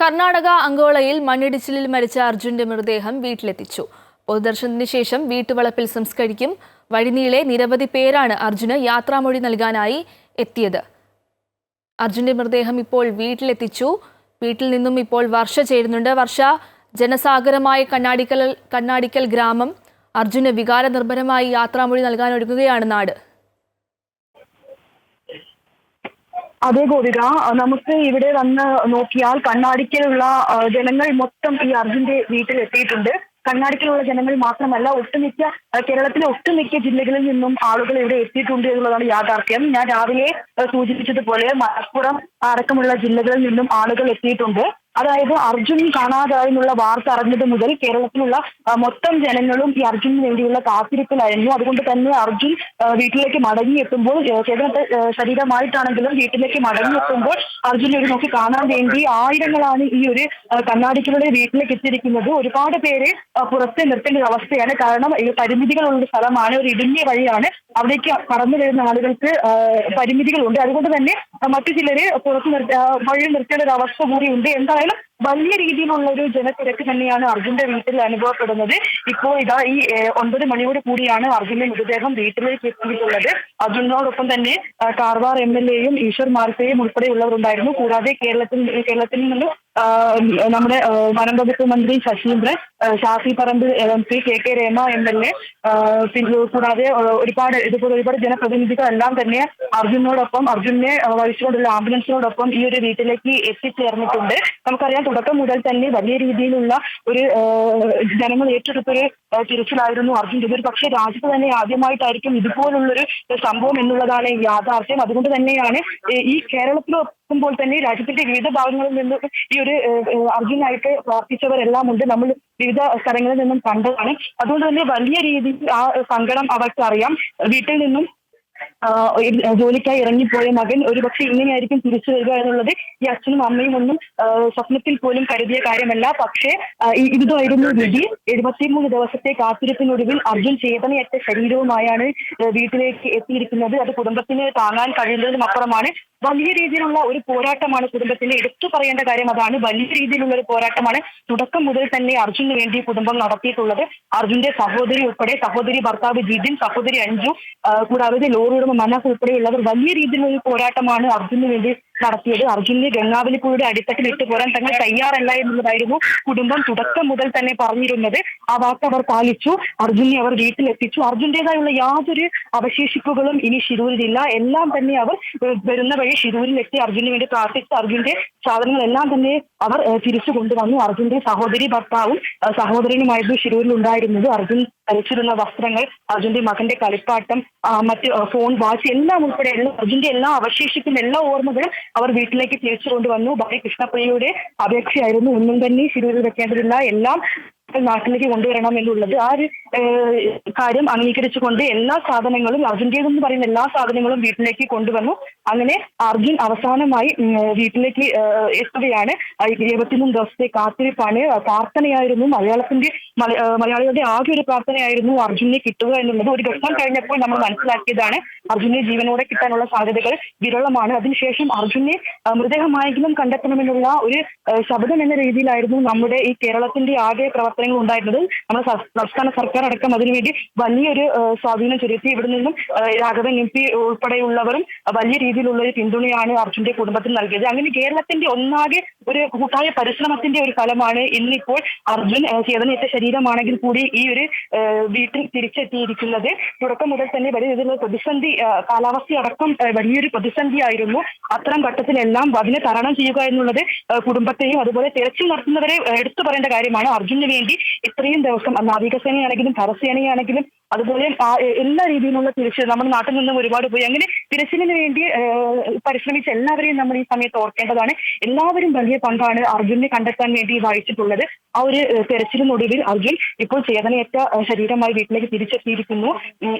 കർണാടക അങ്കോളയിൽ മണ്ണിടിച്ചിലിൽ മരിച്ച അർജുന്റെ മൃതദേഹം വീട്ടിലെത്തിച്ചു. പൊതുദർശനത്തിന് ശേഷം വീട്ടുവളപ്പിൽ സംസ്കരിക്കും. വഴിനീളെ നിരവധി പേരാണ് അർജുന് യാത്രാമൊഴി നൽകാനായി എത്തിയത്. അർജുന്റെ മൃതദേഹം ഇപ്പോൾ വീട്ടിലെത്തിച്ചു. വീട്ടിൽ നിന്നും ഇപ്പോൾ വർഷ ചേരുന്നുണ്ട്. വർഷ ജനസാഗരമായ കണ്ണാടിക്കൽ കണ്ണാടിക്കൽ ഗ്രാമം. അർജുന് വികാരനിർഭരമായി യാത്രാമൊഴി നൽകാൻ ഒരുങ്ങുകയാണ് നാട്. അതെ ഗോപിക നമുക്ക് ഇവിടെ വന്ന് നോക്കിയാൽ കണ്ണാടിക്കലുള്ള ജനങ്ങൾ മൊത്തം ഈ അർജുന്റെ വീട്ടിൽ എത്തിയിട്ടുണ്ട് കണ്ണാടിക്കലുള്ള ജനങ്ങൾ മാത്രമല്ല ഒട്ടുമിക്ക കേരളത്തിലെ ഒട്ടുമിക്ക ജില്ലകളിൽ നിന്നും ആളുകൾ ഇവിടെ എത്തിയിട്ടുണ്ട് എന്നുള്ളതാണ് യാഥാർത്ഥ്യം. ഞാൻ രാവിലെ സൂചിപ്പിച്ചതുപോലെ മലപ്പുറം അടക്കമുള്ള ജില്ലകളിൽ നിന്നും ആളുകൾ എത്തിയിട്ടുണ്ട്. അതായത് അർജുൻ കാണാതായി എന്നുള്ള വാർത്ത അറിഞ്ഞത് മുതൽ കേരളത്തിലുള്ള മൊത്തം ജനങ്ങളും ഈ അർജുനു വേണ്ടിയുള്ള കാത്തിരിപ്പിലായിരുന്നു. അതുകൊണ്ട് തന്നെ അർജുൻ വീട്ടിലേക്ക് മടങ്ങിയെത്തുമ്പോൾ ചേതനത്തെ ശരീരമായിട്ടാണെങ്കിലും വീട്ടിലേക്ക് മടങ്ങിയെത്തുമ്പോൾ അർജുനെ ഒരു നോക്കി കാണാൻ വേണ്ടി ആയിരങ്ങളാണ് ഈ ഒരു ആ, കണ്ണാടിക്കലുടെ വീട്ടിലേക്ക് എത്തിയിരിക്കുന്നത്. ഒരുപാട് പേരെ പുറത്ത് നിർത്തേണ്ട ഒരു അവസ്ഥയാണ്. കാരണം പരിമിതികളുള്ള സ്ഥലമാണ്. ഒരു ഇടുങ്ങിയ വഴിയാണ് അവിടേക്ക് കടന്നു വരുന്ന ആളുകൾക്ക് പരിമിതികളുണ്ട്. അതുകൊണ്ട് തന്നെ മറ്റു ചിലര് പുറത്ത് നിർത്തി വഴി നിർത്തേണ്ട ഒരു അവസ്ഥ കൂടിയുണ്ട് എന്തായാലും വലിയ രീതിയിലുള്ള ഒരു ജനത്തിരക്ക് തന്നെയാണ് അർജുന്റെ വീട്ടിൽ അനുഭവപ്പെടുന്നത്. ഇപ്പോ ഇതാ ഈ ഒൻപത് മണിയോട് കൂടിയാണ് അർജുന്റെ മൃതദേഹം വീട്ടിലേക്ക് എത്തിയിട്ടുള്ളത്. അർജുനോടൊപ്പം തന്നെ കാർവാർ എം എൽ എയും ഈശ്വർ മാർത്തയും ഉൾപ്പെടെയുള്ളവരുണ്ടായിരുന്നു. കൂടാതെ കേരളത്തിൽ കേരളത്തിൽ നിന്ന് നമ്മുടെ വനം വകുപ്പ് മന്ത്രി Saseendran Shafi Paramb M P K K Rema M L A കൂടാതെ ഒരുപാട് ഇതുപോലെ ഒരുപാട് ജനപ്രതിനിധികളെല്ലാം തന്നെ അർജുനോടൊപ്പം അർജുനെ വഹിച്ചുകൊണ്ടുള്ള ആംബുലൻസിനോടൊപ്പം ഈ ഒരു വീട്ടിലേക്ക് എത്തിച്ചേർന്നിട്ടുണ്ട്. നമുക്കറിയാം തുടക്കം മുതൽ തന്നെ വലിയ രീതിയിലുള്ള ഒരു ജനങ്ങൾ ഏറ്റെടുത്തൊരു തിരച്ചിലായിരുന്നു അർജുൻ ഇതൊരു പക്ഷേ രാജ്യത്ത് തന്നെ ആദ്യമായിട്ടായിരിക്കും ഇതുപോലുള്ളൊരു സംഭവം എന്നുള്ളതാണ് യാഥാർത്ഥ്യം. അതുകൊണ്ട് തന്നെയാണ് ഈ- ഈ കേരളത്തിലൊക്കുമ്പോൾ തന്നെ രാജ്യത്തിന്റെ വിവിധ ഭാഗങ്ങളിൽ നിന്ന് ഈ ഒരു അർജുനായിട്ട് പ്രാർത്ഥിച്ചവരെല്ലാം ഉണ്ട്. നമ്മൾ വിവിധ സ്ഥലങ്ങളിൽ നിന്നും കണ്ടതാണ്. അതുകൊണ്ട് തന്നെ വലിയ രീതിയിൽ ആ സങ്കടം അവർക്ക് അറിയാം വീട്ടിൽ നിന്നും ജോലിക്കായി ഇറങ്ങിപ്പോയ മകൻ ഒരുപക്ഷെ ഇങ്ങനെയായിരിക്കും തിരിച്ചു വരിക എന്നുള്ളത് ഈ അച്ഛനും അമ്മയും ഒന്നും സ്വപ്നത്തിൽ പോലും കരുതിയ കാര്യമല്ല. പക്ഷേ ഇതുമായിരുന്നു വിധി. എഴുപത്തിമൂന്ന് ദിവസത്തെ കാത്തിരിപ്പിനൊടുവിൽ അർജുൻ ചേതനയറ്റ ശരീരവുമായാണ് വീട്ടിലേക്ക് എത്തിയിരിക്കുന്നത്. അത് കുടുംബത്തിന് താങ്ങാൻ കഴിയുന്നതിനും അപ്പുറമാണ് വലിയ രീതിയിലുള്ള ഒരു പോരാട്ടമാണ് കുടുംബത്തിൽ എടുത്തു പറയേണ്ട കാര്യം അതാണ്. വലിയ രീതിയിലുള്ള ഒരു പോരാട്ടമാണ് തുടക്കം മുതൽ തന്നെ അർജുന് വേണ്ടി കുടുംബം നടത്തിയിട്ടുള്ളത്. അർജുന്റെ സഹോദരി ഉൾപ്പെടെ സഹോദരി ഭർത്താവ് ജിതിൻ സഹോദരി അഞ്ജു കൂടാതെ ലോറി ഉടമ മനസ് ഉൾപ്പെടെയുള്ളവർ വലിയ രീതിയിലുള്ള ഒരു പോരാട്ടമാണ് അർജുന് വേണ്ടി നടത്തിയത്. അർജുനെ ഗംഗാവലിപ്പുഴയുടെ അടിത്തട്ടിൽ ഇട്ട് പോരാൻ തങ്ങൾ തയ്യാറല്ല എന്നുള്ളതായിരുന്നു കുടുംബം തുടക്കം മുതൽ തന്നെ പറഞ്ഞിരുന്നത്. ആ വാക്ക് അവർ പാലിച്ചു. അർജുനെ അവർ വീട്ടിലെത്തിച്ചു. അർജുന്റേതായുള്ള യാതൊരു അവശേഷിപ്പുകളും ഇനി ഷിരൂരിലില്ല എല്ലാം തന്നെ അവർ വരുന്ന വഴി ഷിരൂരിലെത്തി അർജുന് വേണ്ടി പ്രാർത്ഥിച്ച് അർജുന്റെ സാധനങ്ങളെല്ലാം തന്നെ അവർ തിരിച്ചു കൊണ്ടുവന്നു. അർജുന്റെ സഹോദരി ഭർത്താവും സഹോദരനുമായിരുന്നു ഷിരൂരിൽ ഉണ്ടായിരുന്നത് അർജുൻ ധരിച്ചിരുന്ന വസ്ത്രങ്ങൾ അർജുന്റെ മകന്റെ കളിപ്പാട്ടം മറ്റ് ഫോൺ വാച്ച് എല്ലാം ഉൾപ്പെടെ അർജുന്റെ എല്ലാ അവശേഷിക്കുന്ന എല്ലാ ഓർമ്മകളും അവർ വീട്ടിലേക്ക് തിരിച്ചു കൊണ്ടുവന്നു. ഭാര്യ കൃഷ്ണപ്രിയയുടെ അപേക്ഷയായിരുന്നു. ഒന്നും തന്നെ ശിരൂരിൽ വെക്കേണ്ടതില്ല എല്ലാം നാട്ടിലേക്ക് കൊണ്ടുവരണം എന്നുള്ളത് ആ ഒരു കാര്യം അംഗീകരിച്ചുകൊണ്ട് എല്ലാ സാധനങ്ങളും അർജുന്റേതെന്ന് പറയുന്ന എല്ലാ സാധനങ്ങളും വീട്ടിലേക്ക് കൊണ്ടുവന്നു. അങ്ങനെ അർജുൻ അവസാനമായി വീട്ടിലേക്ക് എത്തുകയാണ്. ഇരുപത്തിമൂന്ന് ദിവസത്തെ കാത്തിരിപ്പാണ്. പ്രാർത്ഥനയായിരുന്നു. മലയാളത്തിന്റെ മല- മലയാളികളുടെ ആകെ ഒരു പ്രാർത്ഥനയായിരുന്നു അർജുനെ കിട്ടുക എന്നുള്ളത്. ഒരു ഘട്ടം കഴിഞ്ഞപ്പോൾ നമ്മൾ മനസ്സിലാക്കിയതാണ് അർജുനെ ജീവനോടെ കിട്ടാനുള്ള സാധ്യതകൾ വിരളമാണ്. അതിനുശേഷം അർജുനെ മൃതദേഹമായെങ്കിലും കണ്ടെത്തണമെന്നുള്ള ഒരു ശബ്ദം എന്ന രീതിയിലായിരുന്നു നമ്മുടെ ഈ കേരളത്തിന്റെ ആകെ പ്രവർത്തനങ്ങൾ ഉണ്ടായിരുന്നത്. നമ്മുടെ സംസ്ഥാന സർക്കാർ അടക്കം അതിനുവേണ്ടി വലിയൊരു സ്വാധീനം ചെലുത്തി. ഇവിടെ നിന്നും രാഘവൻ എം പി ഉൾപ്പെടെയുള്ളവരും വലിയ രീതിയിലുള്ള ഒരു പിന്തുണയാണ് അർജുന്റെ കുടുംബത്തിൽ നൽകിയത്. അങ്ങനെ കേരളത്തിന്റെ ഒന്നാകെ ഒരു കൂട്ടായ പരിശ്രമത്തിന്റെ ഒരു ഫലമാണ് ഇന്നിപ്പോൾ അർജുൻ ചേതനയത്തെ ശരീരമാണെങ്കിൽ കൂടി ഈ ഒരു വീട്ടിൽ തിരിച്ചെത്തിയിരിക്കുന്നത്. തുടക്കം മുതൽ തന്നെ വലിയ രീതിയിലുള്ള പ്രതിസന്ധി കാലാവസ്ഥ അടക്കം വലിയൊരു പ്രതിസന്ധിയായിരുന്നു. അത്തരം ഘട്ടത്തിലെല്ലാം അതിനെ തരണം ചെയ്യുക എന്നുള്ളത് കുടുംബത്തെയും അതുപോലെ തിരച്ചിൽ നടത്തുന്നവരെ എടുത്തു പറയേണ്ട കാര്യമാണ് അർജുന് വേണ്ടി ഇത്രയും ദിവസം നാവികസേനയാണെങ്കിലും കരസേനയാണെങ്കിലും അതുപോലെ എല്ലാ രീതിയിലുള്ള തിരച്ചിൽ നമ്മുടെ നാട്ടിൽ നിന്നും ഒരുപാട് പോയി. അങ്ങനെ തിരച്ചിലിന് വേണ്ടി പരിശ്രമിച്ച എല്ലാവരെയും നമ്മൾ ഈ സമയത്ത് ഓർക്കേണ്ടതാണ്. എല്ലാവരും വലിയ പങ്കാണ് അർജുനെ കണ്ടെത്താൻ വേണ്ടി വായിച്ചിട്ടുള്ളത്. ആ ഒരു തെരച്ചിലിനൊടുവിൽ അർജുൻ ഇപ്പോൾ ചേതനയേറ്റ ശരീരമായി വീട്ടിലേക്ക് തിരിച്ചെത്തിയിരിക്കുന്നു.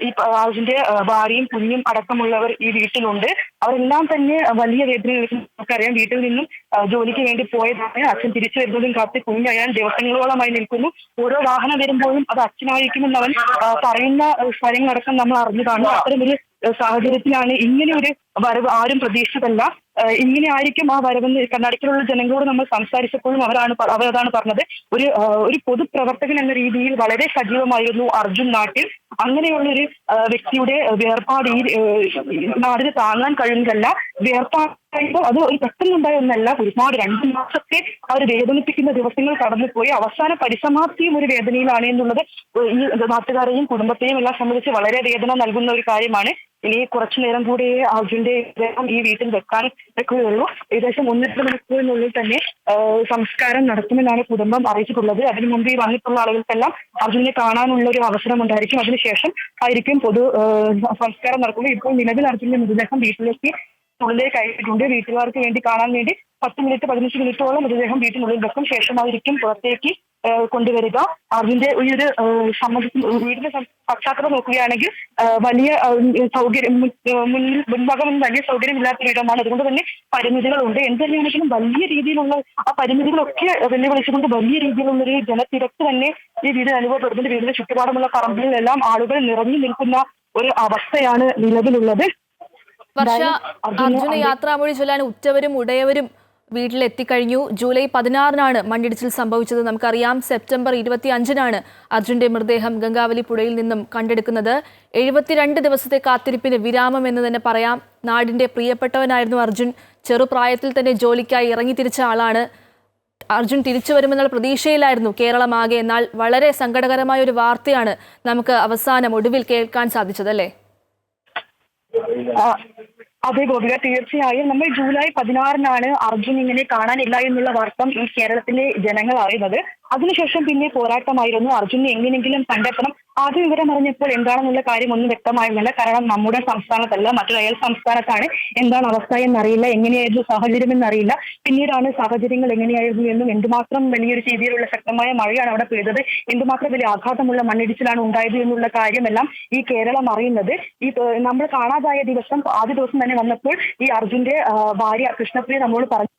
ഈ അർജുന്റെ ഭാര്യയും കുഞ്ഞും അടക്കമുള്ളവർ ഈ വീട്ടിലുണ്ട്. അവരെല്ലാം തന്നെ വലിയ വേദന നമുക്കറിയാം. വീട്ടിൽ നിന്നും ജോലിക്ക് വേണ്ടി പോയതാണ്. അച്ഛൻ തിരിച്ചു വരുന്നതും കാത്ത് കുഞ്ഞയാൻ ദിവസങ്ങളോളമായി നിൽക്കുന്നു. ഓരോ വാഹനം വരുമ്പോഴും അത് അച്ഛനായിരിക്കുമെന്ന് അവൻ ആ, പറയുന്ന കാര്യങ്ങളടക്കം നമ്മൾ അറിഞ്ഞതാണ്. അത്തരം ഒരു ആ, സാഹചര്യത്തിലാണ് ഇങ്ങനെ ഒരു വരവ് ആരും പ്രതീക്ഷിച്ചതല്ല. ഇങ്ങനെ ആയിരിക്കും ആ വരവെന്ന് കർണാടകയിലുള്ള ജനങ്ങളോട് നമ്മൾ സംസാരിച്ചപ്പോഴും അവരാണ് അവരതാണ് പറഞ്ഞത്. ഒരു ഒരു പൊതുപ്രവർത്തകൻ എന്ന രീതിയിൽ വളരെ സജീവമായിരുന്നു അർജുൻ നാട്ടിൽ. അങ്ങനെയുള്ള ഒരു വ്യക്തിയുടെ വേർപാട് ഈ നാടിന് താങ്ങാൻ കഴിയുന്നതല്ല. വേർപാടുമ്പോൾ അത് ഒരു പെട്ടെന്നുണ്ടായ ഒന്നല്ല. ഒരുപാട് രണ്ട് മാസത്തെ അവർ വേദനിപ്പിക്കുന്ന ദിവസങ്ങൾ കടന്നുപോയി. അവസാന പരിസമാപ്തിയും ഒരു വേദനയിലാണ് എന്നുള്ളത് ഈ നാട്ടുകാരെയും കുടുംബത്തെയും എല്ലാം സംബന്ധിച്ച് വളരെ വേദന നൽകുന്ന ഒരു കാര്യമാണ്. ഇനി കുറച്ചു നേരം കൂടി അർജുന്റെ ഇദ്ദേഹം ഈ വീട്ടിൽ വെക്കാൻ വെക്കുകയുള്ളൂ ഏകദേശം ഒന്നര മണിക്കൂറിനുള്ളിൽ തന്നെ സംസ്കാരം നടത്തുമെന്നാണ് കുടുംബം അറിയിച്ചിട്ടുള്ളത്. അതിനു മുമ്പ് ഈ വന്നിട്ടുള്ള ആളുകൾക്കെല്ലാം അർജുനെ കാണാനുള്ള ഒരു അവസരം ഉണ്ടായിരിക്കും. അതിനുശേഷം ആയിരിക്കും പൊതു സംസ്കാരം നടക്കുന്നത്. ഇപ്പോൾ നിലവിൽ അർജുന്റെ മൃതദേഹം വീട്ടിലേക്ക് ഉള്ളിലേക്ക് അയച്ചിട്ടുണ്ട് വീട്ടുകാർക്ക് വേണ്ടി കാണാൻ വേണ്ടി പത്ത് മിനിറ്റ് പതിനഞ്ച് മിനിറ്റോളം മൃതദേഹം വീട്ടിനുള്ളിൽ വെക്കും. ശേഷമായിരിക്കും പുറത്തേക്ക് കൊണ്ടുവരിക. അതിന്റെ ഈ ഒരു സംബന്ധിച്ച് വീടിന്റെ പശ്ചാത്തലം നോക്കുകയാണെങ്കിൽ വലിയ സൗകര്യം മുൻ- ആ, മുന്നിൽ മുൻഭാഗം വലിയ സൗകര്യമില്ലാത്ത വീടമാണ് അതുകൊണ്ട് തന്നെ പരിമിതികളുണ്ട്. എന്ത് തന്നെയാണെങ്കിലും വലിയ രീതിയിലുള്ള ആ പരിമിതികളൊക്കെ വെല്ലുവിളിച്ചുകൊണ്ട് വലിയ രീതിയിലുള്ള ഒരു ജനത്തിരക്ക് തന്നെ ഈ വീട് അനുഭവപ്പെടുന്നുണ്ട്. വീടിന്റെ ചുറ്റുപാടുമുള്ള പറമ്പുകളിലെല്ലാം ആളുകൾ നിറഞ്ഞു നിൽക്കുന്ന ഒരു അവസ്ഥയാണ് നിലവിലുള്ളത്. വർഷ അർജുന് യാത്രാമൊഴി ചൊല്ലാൻ ഉറ്റവരും ഉടയവരും വീട്ടിലെത്തിക്കഴിഞ്ഞു. ജൂലൈ പതിനാറിനാണ് മണ്ണിടിച്ചിൽ സംഭവിച്ചത്. നമുക്കറിയാം സെപ്റ്റംബർ ഇരുപത്തി അഞ്ചിനാണ് അർജുന്റെ മൃതദേഹം ഗംഗാവലി പുഴയിൽ നിന്നും കണ്ടെടുക്കുന്നത്. എഴുപത്തിരണ്ട് ദിവസത്തെ കാത്തിരിപ്പിന് വിരാമം എന്ന് തന്നെ പറയാം. നാടിന്റെ പ്രിയപ്പെട്ടവനായിരുന്നു അർജുൻ. ചെറുപ്രായത്തിൽ തന്നെ ജോലിക്കായി ഇറങ്ങി തിരിച്ച ആളാണ്. അർജുൻ തിരിച്ചു വരുമെന്നുള്ള പ്രതീക്ഷയിലായിരുന്നു കേരളമാകെ. എന്നാൽ വളരെ സങ്കടകരമായ ഒരു വാർത്തയാണ് നമുക്ക് അവസാനം ഒടുവിൽ കേൾക്കാൻ സാധിച്ചത് അല്ലേ? അതെ ഗോപിക തീർച്ചയായും. നമ്മൾ ജൂലൈ പതിനാറിനാണ് അർജുൻ ഇങ്ങനെ കാണാനില്ല എന്നുള്ള വാർത്ത ഈ കേരളത്തിലെ ജനങ്ങൾ അറിയുന്നത്. അതിനുശേഷം പിന്നെ പോരാട്ടമായിരുന്നു. അർജുനെ എങ്ങനെയെങ്കിലും കണ്ടെത്തണം. ആദ്യ വിവരം അറിഞ്ഞപ്പോൾ എന്താണെന്നുള്ള കാര്യം ഒന്നും വ്യക്തമായിരുന്നില്ല. കാരണം നമ്മുടെ സംസ്ഥാനത്തല്ല മറ്റൊരു അയൽ സംസ്ഥാനത്താണ്. എന്താണ് അവസ്ഥ എന്നറിയില്ല എങ്ങനെയായിരുന്നു സാഹചര്യം എന്നറിയില്ല. പിന്നീടാണ് സാഹചര്യങ്ങൾ എങ്ങനെയായിരുന്നു എന്നും എന്തുമാത്രം വലിയൊരു രീതിയിലുള്ള ശക്തമായ മഴയാണ് അവിടെ പെയ്തത് എന്തുമാത്രം വലിയ ആഘാതമുള്ള മണ്ണിടിച്ചിലാണ് ഉണ്ടായത് എന്നുള്ള കാര്യമെല്ലാം ഈ കേരളം അറിയുന്നത്. ഈ നമ്മൾ കാണാതായ ദിവസം ആദ്യ ദിവസം തന്നെ വന്നപ്പോൾ ഈ അർജുന്റെ ഭാര്യ കൃഷ്ണപ്രിയ നമ്മൾ പറഞ്ഞു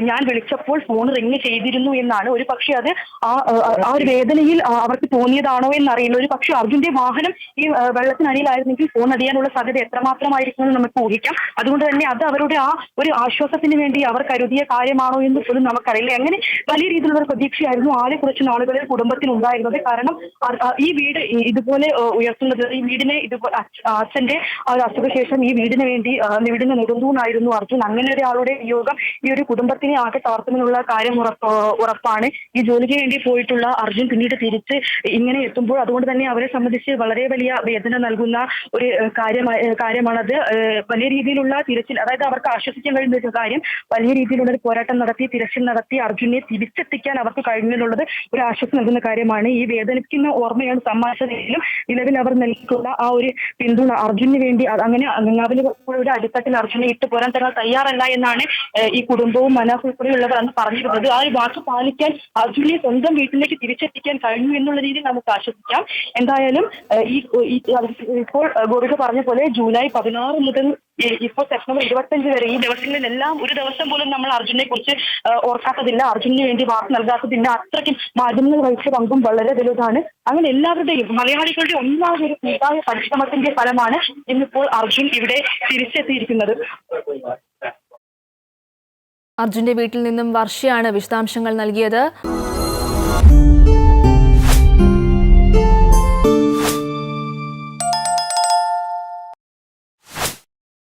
ഞാൻ വിളിച്ചപ്പോൾ ഫോൺ റിങ് ചെയ്തിരുന്നു എന്നാണ്. ഒരു പക്ഷേ അത് ആ ഒരു വേദനയിൽ അവർക്ക് തോന്നിയതാണോ എന്നറിയില്ല. ഒരു പക്ഷേ അർജുന്റെ വാഹനം ഈ വെള്ളത്തിനടിയിലായിരുന്നെങ്കിൽ ഫോൺ അടിയാനുള്ള സാധ്യത എത്രമാത്രമായിരിക്കും എന്ന് നമുക്ക് ഊഹിക്കാം. അതുകൊണ്ട് തന്നെ അത് അവരുടെ ആ ഒരു ആശ്വാസത്തിന് വേണ്ടി അവർ കരുതിയ കാര്യമാണോ എന്ന് പോലും നമുക്കറിയില്ല. അങ്ങനെ വലിയ രീതിയിലുള്ള ഒരു പ്രതീക്ഷയായിരുന്നു ആദ്യ കുറച്ച് നാളുകളിൽ കുടുംബത്തിൽ ഉണ്ടായിരുന്നത്. കാരണം ഈ വീട് ഇതുപോലെ ഉയർത്തുന്നത് ഈ വീടിനെ ഇതുപോലെ അച്ഛ- അച്ഛന്റെ ആ ഒരു അസുഖശേഷം ഈ വീടിന് വേണ്ടി വീടിന് നെടുന്തൂണായിരുന്നു അർജുൻ. അങ്ങനെ ഒരാളുടെ യോഗം ഈ ഒരു കുടുംബത്തിനെ ആകെ തളർത്തുമെന്നുള്ള കാര്യം ഉറപ്പ് ഉറപ്പാണ്. ഈ ജോലിക്ക് വേണ്ടി പോയിട്ടുള്ള അർജുൻ പിന്നീട് തിരിച്ച് ഇങ്ങനെ എത്തുമ്പോൾ അതുകൊണ്ട് തന്നെ അവരെ സംബന്ധിച്ച് വളരെ വലിയ വേദന നൽകുന്ന ഒരു കാര്യമായ കാര്യമാണത്. വലിയ രീതിയിലുള്ള തിരച്ചിൽ അതായത് അവർക്ക് ആശ്വസിക്കാൻ കഴിയുന്ന ഒരു കാര്യം വലിയ രീതിയിലുള്ള ഒരു പോരാട്ടം നടത്തി തിരച്ചിൽ നടത്തി അർജുനെ തിരിച്ചെത്തിക്കാൻ അവർക്ക് കഴിഞ്ഞു എന്നുള്ളത് ഒരു ആശ്വാസം നൽകുന്ന കാര്യമാണ്. ഈ വേദനിക്കുന്ന ഓർമ്മയാണ് സമ്മാനിച്ചതെങ്കിലും നിലവിൽ അവർ നൽകിയിട്ടുള്ള ആ ഒരു പിന്തുണ. അർജുന് വേണ്ടി അങ്ങനെ ഗംഗാവലി ഒരു അടിത്തട്ടിൽ അർജുനെ ഇട്ട് പോരാൻ തന്നെ തയ്യാറല്ല എന്നാണ് ഈ കുടുംബവും ഉൾപ്പെടെയുള്ളവർ അന്ന് പറഞ്ഞിരുന്നത് ആ ഒരു വാക്ക് പാലിക്കാൻ അർജുനെ സ്വന്തം വീട്ടിലേക്ക് തിരിച്ചെത്തിക്കാൻ കഴിഞ്ഞു എന്നുള്ള രീതിയിൽ നമുക്ക് ആശ്വസിക്കാം. എന്തായാലും ഈ ഇപ്പോൾ ഗോപിക പറഞ്ഞ പോലെ ജൂലൈ പതിനാറ് മുതൽ ഇപ്പോൾ സെപ്റ്റംബർ ഇരുപത്തഞ്ച് വരെ ഈ ദിവസങ്ങളിലെല്ലാം ഒരു ദിവസം പോലും നമ്മൾ അർജുനെ കുറിച്ച് ഓർക്കാത്തതില്ല. അർജുനു വേണ്ടി വാർത്ത നൽകാത്തതില്ല. അത്രയ്ക്കും മാധ്യമങ്ങൾ വഹിച്ച പങ്കും വളരെ വലുതാണ്. അങ്ങനെ എല്ലാവരുടെയും മലയാളികളുടെ ഒന്നാമത് ഒരു കൂട്ടായ പരിശ്രമത്തിന്റെ ഫലമാണ് ഇന്നിപ്പോൾ അർജുൻ ഇവിടെ തിരിച്ചെത്തിയിരിക്കുന്നത്. അർജുന്റെ വീട്ടിൽ നിന്നും വർഷയാണ് വിശദാംശങ്ങൾ നൽകിയത്.